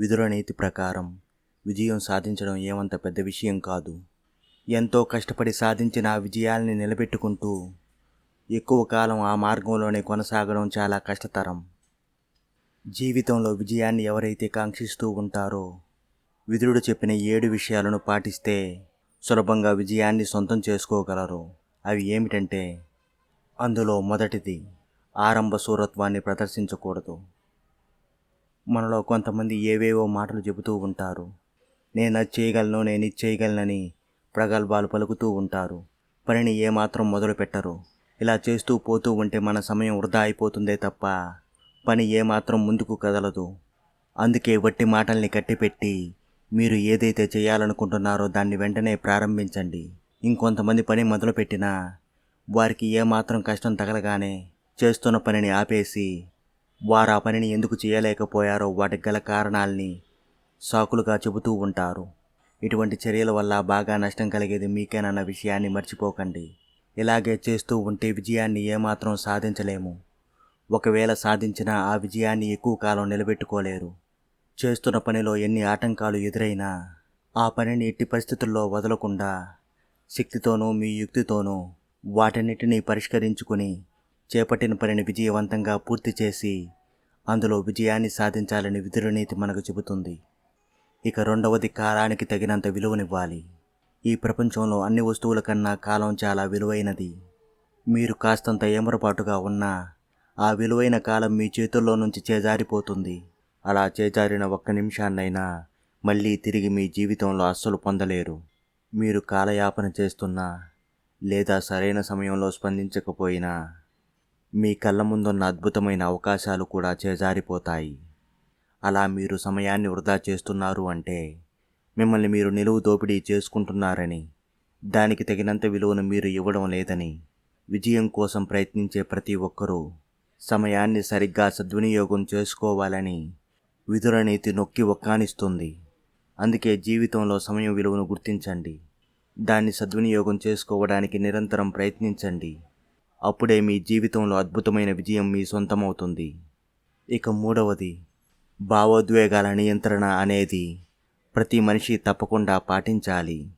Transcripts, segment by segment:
విదుర నీతి ప్రకారం విజయం సాధించడం ఏమంత పెద్ద విషయం కాదు. ఎంతో కష్టపడి సాధించిన ఆ విజయాల్ని నిలబెట్టుకుంటూ ఎక్కువ కాలం ఆ మార్గంలోనే కొనసాగడం చాలా కష్టతరం. జీవితంలో విజయాన్ని ఎవరైతే కాంక్షిస్తూ ఉంటారో విదురుడు చెప్పిన ఏడు విషయాలను పాటిస్తే సులభంగా విజయాన్ని సొంతం చేసుకోగలరు. అవి ఏమిటంటే అందులో మొదటిది ఆరంభ సూరత్వాన్ని ప్రదర్శించకూడదు. మనలో కొంతమంది ఏవేవో మాటలు చెబుతూ ఉంటారు. నేను అది చేయగలను నేను ఇది చేయగలనని ప్రగల్భాలు పలుకుతూ ఉంటారు. పనిని ఏమాత్రం మొదలు పెట్టరు ఇలా చేస్తూ పోతూ ఉంటే మన సమయం వృధా అయిపోతుందే తప్ప పని ఏమాత్రం ముందుకు కదలదు. అందుకే వట్టి మాటల్ని కట్టిపెట్టి మీరు ఏదైతే చేయాలనుకుంటున్నారో దాన్ని వెంటనే ప్రారంభించండి. ఇంకొంతమంది పని మొదలుపెట్టినా వారికి ఏమాత్రం కష్టం తగలగానే చేస్తున్న పనిని ఆపేసి వారు ఆ పనిని ఎందుకు చేయలేకపోయారో వాటికి గల కారణాల్ని సాకులుగా చెబుతూ ఉంటారు. ఇటువంటి చర్యల వల్ల బాగా నష్టం కలిగేది మీకేనన్న విషయాన్ని మర్చిపోకండి. ఇలాగే చేస్తూ ఉంటే విజయాన్ని ఏమాత్రం సాధించలేము. ఒకవేళ సాధించినా ఆ విజయాన్ని ఎక్కువ కాలం నిలబెట్టుకోలేరు. చేస్తున్న పనిలో ఎన్ని ఆటంకాలు ఎదురైనా ఆ పనిని ఎట్టి పరిస్థితుల్లో వదలకుండా శక్తితోనూ మీ యుక్తితోనూ వాటన్నిటినీ పరిష్కరించుకుని చేపట్టిన పనిని విజయవంతంగా పూర్తి చేసి అందులో విజయాన్ని సాధించాలని విదురునీతి మనకు చెబుతుంది. ఇక రెండవది కాలానికి తగినంత విలువనివ్వాలి. ఈ ప్రపంచంలో అన్ని వస్తువుల కన్నా కాలం చాలా విలువైనది. మీరు కాస్తంత ఏమరపాటుగా ఉన్నా ఆ విలువైన కాలం మీ చేతుల్లో నుంచి చేజారిపోతుంది. అలా చేజారిన ఒక్క నిమిషాన్నైనా మళ్ళీ తిరిగి మీ జీవితంలో అస్సలు పొందలేరు. మీరు కాలయాపన చేస్తున్నా లేదా సరైన సమయంలో స్పందించకపోయినా మీ కళ్ళ ముందున్న అద్భుతమైన అవకాశాలు కూడా చేజారిపోతాయి. అలా మీరు సమయాన్ని వృధా చేస్తున్నారు అంటే మిమ్మల్ని మీరు నిలువు దోపిడీ చేసుకుంటున్నారని దానికి తగినంత విలువను మీరు ఇవ్వడం లేదని విజయం కోసం ప్రయత్నించే ప్రతి ఒక్కరూ సమయాన్ని సరిగ్గా సద్వినియోగం చేసుకోవాలని విధుల నీతి నొక్కి ఒక్కానిస్తుంది. అందుకే జీవితంలో సమయం విలువను గుర్తించండి. దాన్ని సద్వినియోగం చేసుకోవడానికి నిరంతరం ప్రయత్నించండి. అప్పుడే మీ జీవితంలో అద్భుతమైన విజయం మీ సొంతమవుతుంది. ఇక మూడవది భావోద్వేగాల నియంత్రణ అనేది ప్రతి మనిషి తప్పకుండా పాటించాలి.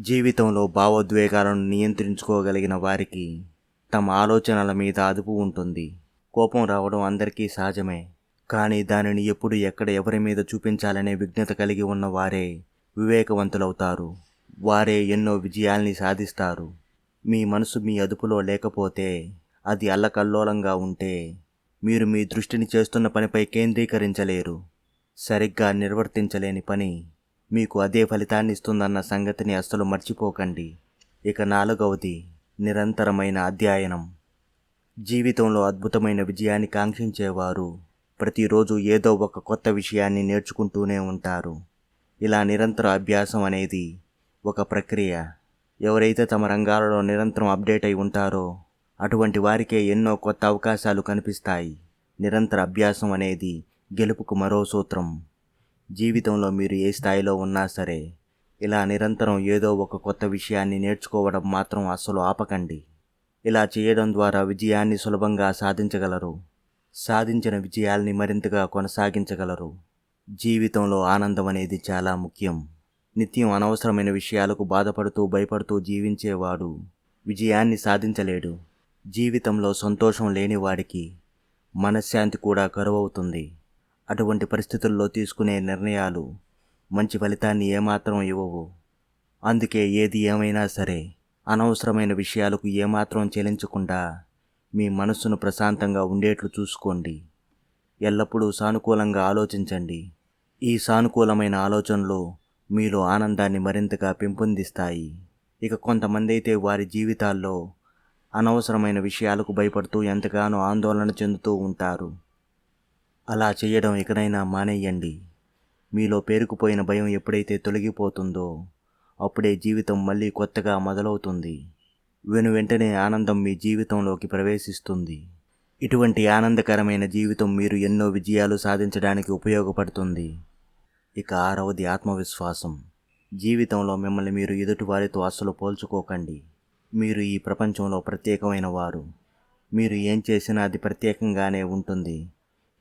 జీవితంలో భావోద్వేగాలను నియంత్రించుకోగలిగిన వారికి తమ ఆలోచనల మీద అదుపు ఉంటుంది. కోపం రావడం అందరికీ సహజమే. కానీ దానిని ఎప్పుడు ఎక్కడ ఎవరి మీద చూపించాలనే విజ్ఞత కలిగి ఉన్న వారే వివేకవంతులవుతారు. వారే ఎన్నో విజయాల్ని సాధిస్తారు. మీ మనసు మీ అదుపులో లేకపోతే అది అల్లకల్లోలంగా ఉంటే మీరు మీ దృష్టిని చేస్తున్న పనిపై కేంద్రీకరించలేరు. సరిగ్గా నిర్వర్తించలేని పని మీకు అదే ఫలితాన్ని ఇస్తుందన్న సంగతిని అస్సలు మర్చిపోకండి. ఇక నాలుగవది నిరంతరమైన అధ్యయనం. జీవితంలో అద్భుతమైన విజయాన్ని కాంక్షించేవారు ప్రతిరోజు ఏదో ఒక కొత్త విషయాన్ని నేర్చుకుంటూనే ఉంటారు. ఇలా నిరంతర అభ్యాసం అనేది ఒక ప్రక్రియ. ఎవరైతే తమ రంగాలలో నిరంతరం అప్డేట్ అయి ఉంటారో అటువంటి వారికే ఎన్నో కొత్త అవకాశాలు కనిపిస్తాయి. నిరంతర అభ్యాసం అనేది గెలుపుకు మరో సూత్రం. జీవితంలో మీరు ఏ స్థాయిలో ఉన్నా సరే ఇలా నిరంతరం ఏదో ఒక కొత్త విషయాన్ని నేర్చుకోవడం మాత్రం అస్సలు ఆపకండి. ఇలా చేయడం ద్వారా విజయాన్ని సులభంగా సాధించగలరు. సాధించిన విజయాల్ని మరింతగా కొనసాగించగలరు. జీవితంలో ఆనందం అనేది చాలా ముఖ్యం. నిత్యం అనవసరమైన విషయాలకు బాధపడుతూ భయపడుతూ జీవించేవాడు విజయాన్ని సాధించలేడు. జీవితంలో సంతోషం లేనివాడికి మనశ్శాంతి కూడా కరువవుతుంది. అటువంటి పరిస్థితుల్లో తీసుకునే నిర్ణయాలు మంచి ఫలితాన్ని ఏమాత్రం ఇవ్వవు. అందుకే ఏది ఏమైనా సరే అనవసరమైన విషయాలకు ఏమాత్రం చెలించకుండా మీ మనస్సును ప్రశాంతంగా ఉండేట్లు చూసుకోండి. ఎల్లప్పుడూ సానుకూలంగా ఆలోచించండి. ఈ సానుకూలమైన ఆలోచనలు మీలో ఆనందాన్ని మరింతగా పెంపొందిస్తాయి. ఇక కొంతమంది అయితే వారి జీవితాల్లో అనవసరమైన విషయాలకు భయపడుతూ ఎంతగానో ఆందోళన చెందుతూ ఉంటారు. అలా చేయడం ఇకనైనా మానేయండి. మీలో పేరుకుపోయిన భయం ఎప్పుడైతే తొలగిపోతుందో అప్పుడే జీవితం మళ్ళీ కొత్తగా మొదలవుతుంది. వెను వెంటనే ఆనందం మీ జీవితంలోకి ప్రవేశిస్తుంది. ఇటువంటి ఆనందకరమైన జీవితం మీరు ఎన్నో విజయాలు సాధించడానికి ఉపయోగపడుతుంది. ఇక ఆరవది ఆత్మవిశ్వాసం. జీవితంలో మిమ్మల్ని మీరు ఎదుటివారితో అస్సలు పోల్చుకోకండి. మీరు ఈ ప్రపంచంలో ప్రత్యేకమైన వారు. మీరు ఏం చేసినా అది ప్రత్యేకంగానే ఉంటుంది.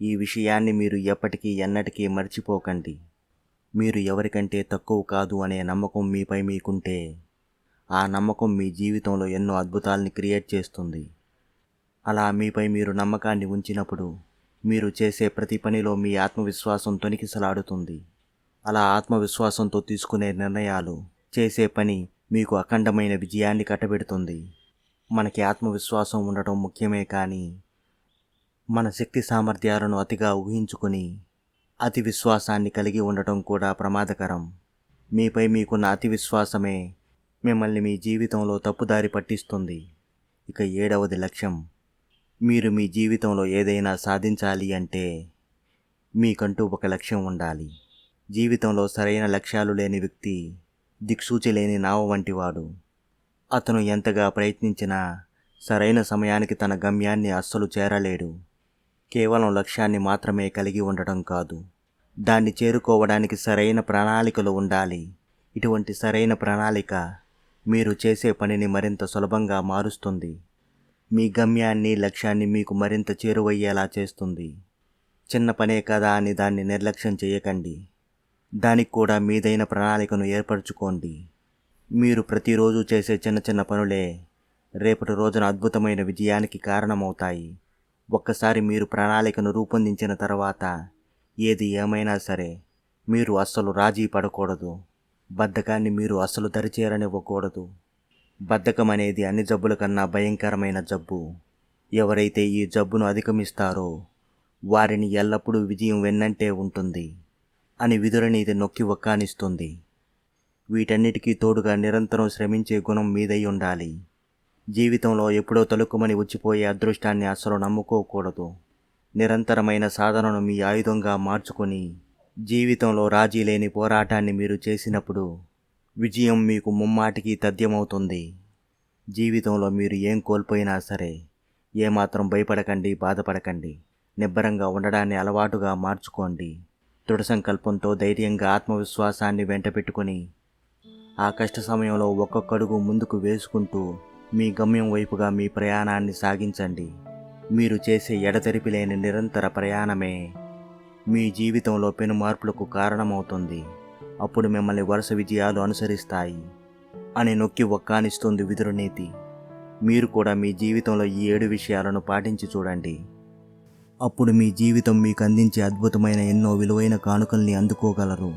ఈ విషయాన్ని మీరు ఎప్పటికీ ఎన్నటికీ మర్చిపోకండి. మీరు ఎవరికంటే తక్కువ కాదు అనే నమ్మకం మీపై మీకుంటే ఆ నమ్మకం మీ జీవితంలో ఎన్నో అద్భుతాలని క్రియేట్ చేస్తుంది. అలా మీపై మీరు నమ్మకాన్ని ఉంచినప్పుడు మీరు చేసే ప్రతి పనిలో మీ ఆత్మవిశ్వాసం తొనికిసలాడుతుంది. అలా ఆత్మవిశ్వాసంతో తీసుకునే నిర్ణయాలు చేసే పని మీకు అఖండమైన విజయాన్ని కట్టబెడుతుంది. మనకి ఆత్మవిశ్వాసం ఉండటం ముఖ్యమే కానీ మన శక్తి సామర్థ్యాలను అతిగా ఊహించుకొని అతి విశ్వాసాన్ని కలిగి ఉండటం కూడా ప్రమాదకరం. మీపై మీకున్న అతి విశ్వాసమే మిమ్మల్ని మీ జీవితంలో తప్పుదారి పట్టిస్తుంది. ఇక ఏడవది లక్ష్యం. మీరు మీ జీవితంలో ఏదైనా సాధించాలి అంటే మీకంటూ ఒక లక్ష్యం ఉండాలి. జీవితంలో సరైన లక్ష్యాలు లేని వ్యక్తి దిక్సూచి లేని నావ వంటివాడు అతను ఎంతగా ప్రయత్నించినా సరైన సమయానికి తన గమ్యాన్ని అస్సలు చేరలేడు. కేవలం లక్ష్యాన్ని మాత్రమే కలిగి ఉండటం కాదు. దాన్ని చేరుకోవడానికి సరైన ప్రణాళికలు ఉండాలి. ఇటువంటి సరైన ప్రణాళిక మీరు చేసే పనిని మరింత సులభంగా మారుస్తుంది. మీ గమ్యాన్ని లక్ష్యాన్ని మీకు మరింత చేరువయ్యేలా చేస్తుంది. చిన్న పనే కదా అని దాన్ని నిర్లక్ష్యం చేయకండి. దానికి కూడా మీదైన ప్రణాళికను ఏర్పరచుకోండి. మీరు ప్రతిరోజు చేసే చిన్న చిన్న పనులే రేపటి రోజున అద్భుతమైన విజయానికి కారణమవుతాయి. ఒక్కసారి మీరు ప్రణాళికను రూపొందించిన తర్వాత ఏది ఏమైనా సరే మీరు అస్సలు రాజీ పడకూడదు. బద్ధకాన్ని మీరు అస్సలు దరిచేరనివ్వకూడదు. బద్ధకం అనేది అన్ని జబ్బుల కన్నా భయంకరమైన జబ్బు. ఎవరైతే ఈ జబ్బును అధిగమిస్తారో వారిని ఎల్లప్పుడూ విజయం వెన్నంటే ఉంటుంది. అని విధులని ఇది నొక్కి ఒక్కానిస్తుంది వీటన్నిటికీ తోడుగా నిరంతరం శ్రమించే గుణం మీదై ఉండాలి. జీవితంలో ఎప్పుడో తలుక్కుమని వచ్చిపోయే అదృష్టాన్ని అస్సలు నమ్ముకోకూడదు. నిరంతరమైన సాధనను మీ ఆయుధంగా మార్చుకొని జీవితంలో రాజీ లేని పోరాటాన్ని మీరు చేసినప్పుడు విజయం మీకు ముమ్మాటికి తథ్యమవుతుంది. జీవితంలో మీరు ఏం కోల్పోయినా సరే ఏమాత్రం భయపడకండి బాధపడకండి. నిబ్బరంగా ఉండడాన్ని అలవాటుగా మార్చుకోండి. దృఢ సంకల్పంతో ధైర్యంగా ఆత్మవిశ్వాసాన్ని వెంటపెట్టుకొని ఆ కష్ట సమయంలో ఒక్కొక్కడుగు ముందుకు వేసుకుంటూ మీ గమ్యం వైపుగా మీ ప్రయాణాన్ని సాగించండి. మీరు చేసే ఎడతెరిపి లేని నిరంతర ప్రయాణమే మీ జీవితంలో పెను మార్పులకు కారణమవుతుంది. అప్పుడు మిమ్మల్ని వరుస విజయాలు అనుసరిస్తాయి. అని నొక్కి ఒక్కానిస్తుంది విదురునీతి మీరు కూడా మీ జీవితంలో ఈ ఏడు విషయాలను పాటించి చూడండి. అప్పుడు మీ జీవితం మీకు అందించే అద్భుతమైన ఎన్నో విలువైన కానుకల్ని అందుకోగలరు.